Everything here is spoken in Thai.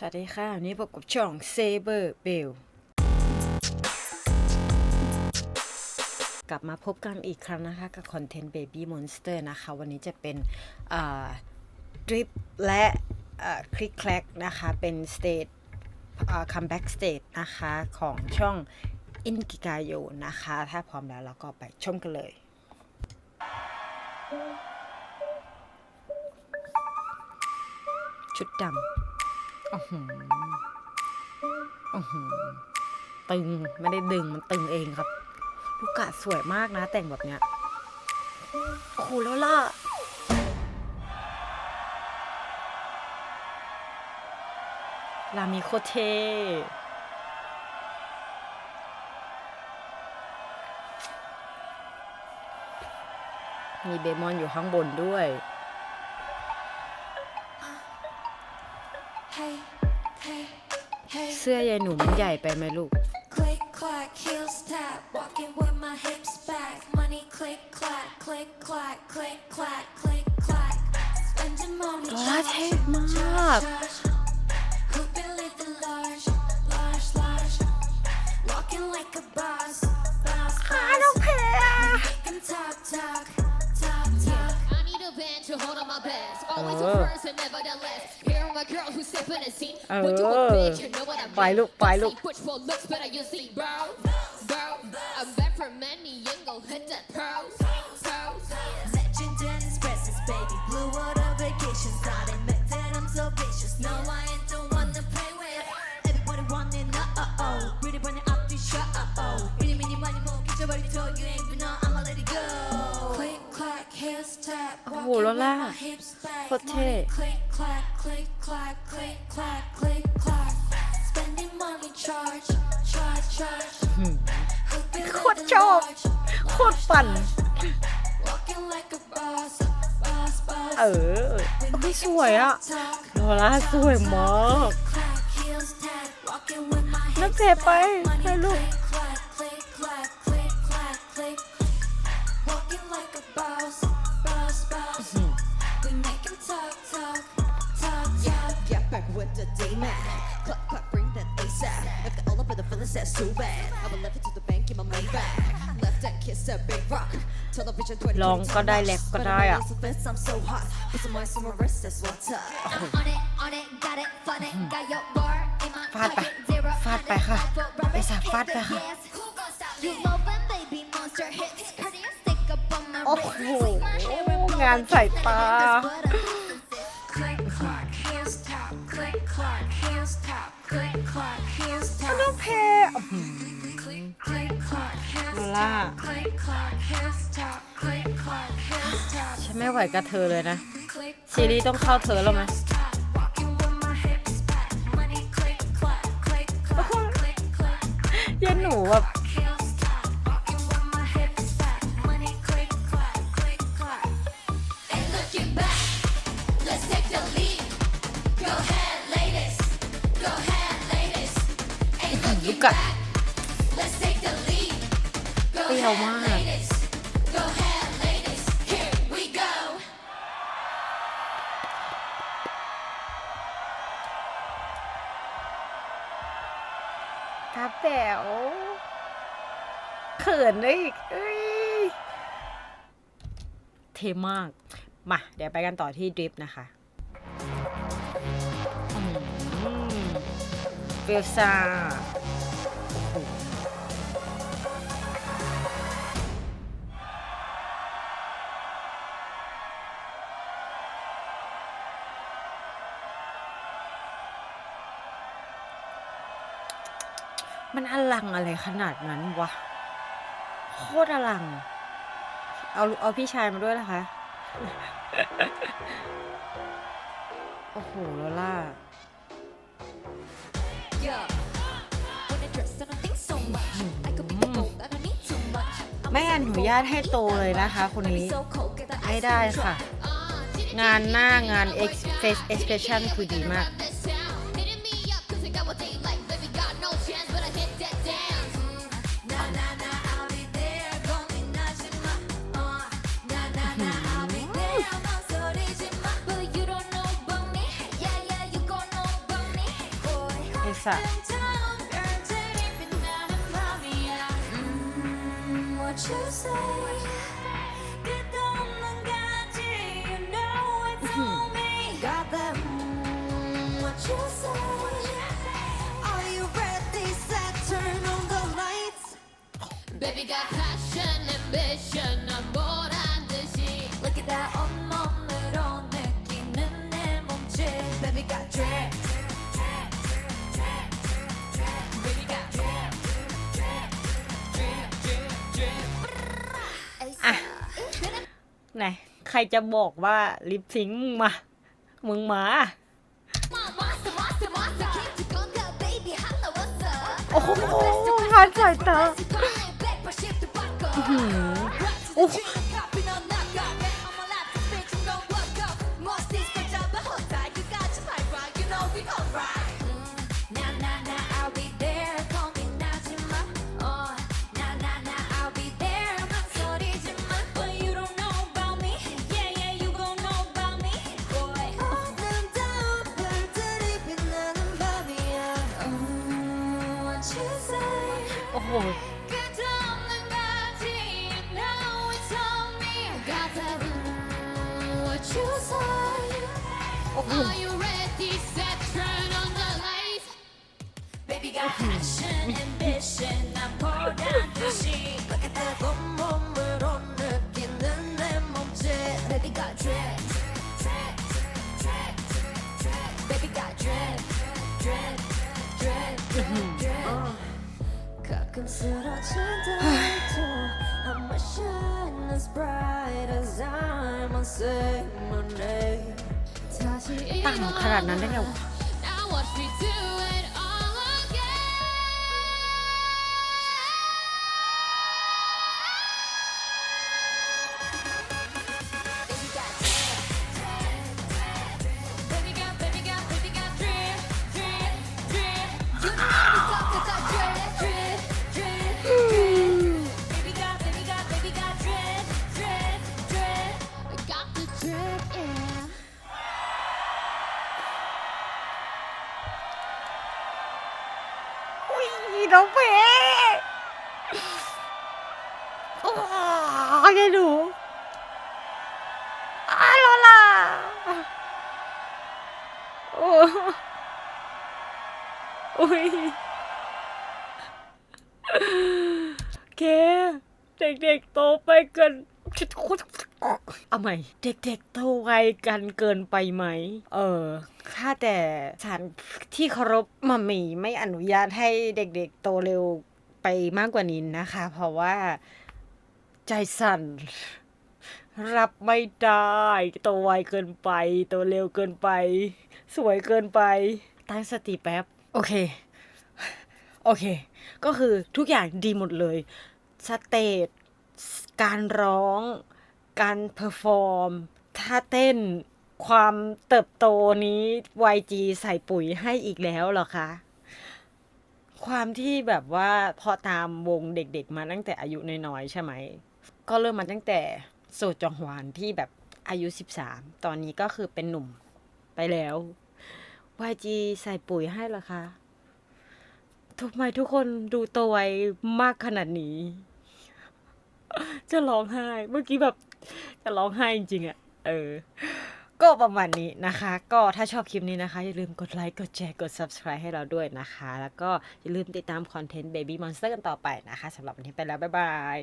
สวัสดีค่ะ วันนี้พบกับช่อง Saber Bell กลับมาพบกันอีกครั้งนะคะ กับคอนเทนต์ Baby Monster นะคะ วันนี้จะเป็นดริปและคลิกแคลกนะคะ เป็นสเตจคัมแบ็กสเตจนะคะ ของช่องอินกิกาโยนะคะ ถ้าพร้อมแล้วเราก็ไปชมกันเลยชุดดำ ตึงไม่ได้ดึงมันตึงเองครับ ลูกกะสวยมากนะ แต่งแบบเนี้ยโอ้โหแล้วล่ะลามีโคเทมีเบมอนอยู่ข้างบนด้วย สื้อยายหนูมันใหญ่ไปไหมลูก Click, clack, heels tap. Walking with my hips back. Money click, clack, click, clack, click, clack, click, clack. Spending money. ว้า charge, เท่มาก a band to hold on my best. Always Oh. a person, nevertheless. Here are my girls who step in the scene. Oh. But you a bitch, you know what I mean. ไปลูกไปลูก See Which one looks better, you see, bro. Bro, I'm back from many angle, Click, clack, click, clack. Spending money, charge, charge, charge. Who been โคตร living ชอบ large? โคตรปั่น Walking like a boss, boss, boss. เออโอ้ยสวยอะโลล่าสวยมากนักเทไปให้ลูก Get back with the D-man. Clap, clap, bring that ASAP. If the all up in the feelings, that's too bad. I will left it to the bank in my main bag. Left that kiss that big rock. Television 20ลองก็ได้แรปก็ได้อะ I'm so hot. Put some ice on my wrist, that's what's up. On it, on it, got it, fun it, got your bar in my ฟาดไป pocket, zero ฟาดไปค่ะ ไปสับฟาดไปค่ะ You love when baby monster hits. Courteous, stick up on my โอ้ wrist. โหงานสายตา Click, เพ Click, click, clack, heels โลล่า tap. Click, clack, heels tap. Click, clack, heels tap. ฉันไม่ไหวกับเธอเลยนะ Click, ซีรีส์ต้องเข้าเธอแล้วไหม tap. Walking with my hips back. Money click, clack, click, clack, click, clack. ยันหนูแบบ ลูกกะเปรี้ยวมากครับแป๋วเขินได้อีกเอ้ยเทมาก มา เดี๋ยวไปกันต่อที่ดริฟต์นะคะเฟลซ่า มันอลังอะไรขนาดนั้นวะ โคตรอลัง เอาเอาพี่ชายมาด้วยนะคะ โอ้โหโลล่า Yeah. When I dress, I don't think so much. I could be the gold, I don't need too much. I'm ไม่อนุญาตให้โตเลยนะคะ คนนี้ so cold, get the ไม่ ice ได้ cream truck. ค่ะ งานหน้างาน X face expression คือดีมาก me. Got that? mm, What you say? ใครจะบอกว่าลิปซิงมา มึงมา โอ้โหผ่านสายตาโอ้ อ้โห Are you ready? Set, turn on the lights. Baby got passion, ambition. I'm poured down the sheet. As bright as I'm on say my name 다시ตั้งขนาดนั้นได้ไงวะ Now watch me do it น้องเป๋โอ้ยหนูอาโลล่ะโอ้อุ้ยเคเด็กๆโตไปเกิน เอาใหม่ เด็กๆโตไวกันเกินไปไหม เออข้าแต่สานที่เคารพมัมมี่ไม่อนุญาตให้เด็กๆโตเร็วไปมากกว่านี้นะคะ เพราะว่าใจสั่นรับไม่ได้ โตไวเกินไป โตเร็วเกินไป สวยเกินไป ตั้งสติแป๊บ โอเค โอเค ก็คือทุกอย่างดีหมดเลย สเตจการร้อง การเพอร์ฟอร์มท่าเต้น ความเติบโตนี้ YG ใส่ปุ๋ยให้อีกแล้วเหรอคะ ความที่แบบว่าพอตามวงเด็กๆมาตั้งแต่อายุน้อยๆใช่ไหม ก็เริ่มมาตั้งแต่โซจองฮวานที่แบบอายุ 13 ตอนนี้ก็คือเป็นหนุ่มไปแล้ว YG ใส่ปุ๋ยให้เหรอคะทำไมทุกคนดูโตไวมากขนาดนี้ จะร้องไห้ เมื่อกี้แบบจะร้องไห้จริงๆอะเออ ก็ประมาณนี้นะคะ ก็ถ้าชอบคลิปนี้นะคะ อย่าลืมกดไลค์ กดแชร์ กด subscribe ให้เราด้วยนะคะ แล้วก็อย่าลืมติดตามคอนเทนต์ Baby Monster กันต่อไปนะคะสำหรับวันนี้ไปแล้ว บ๊ายบาย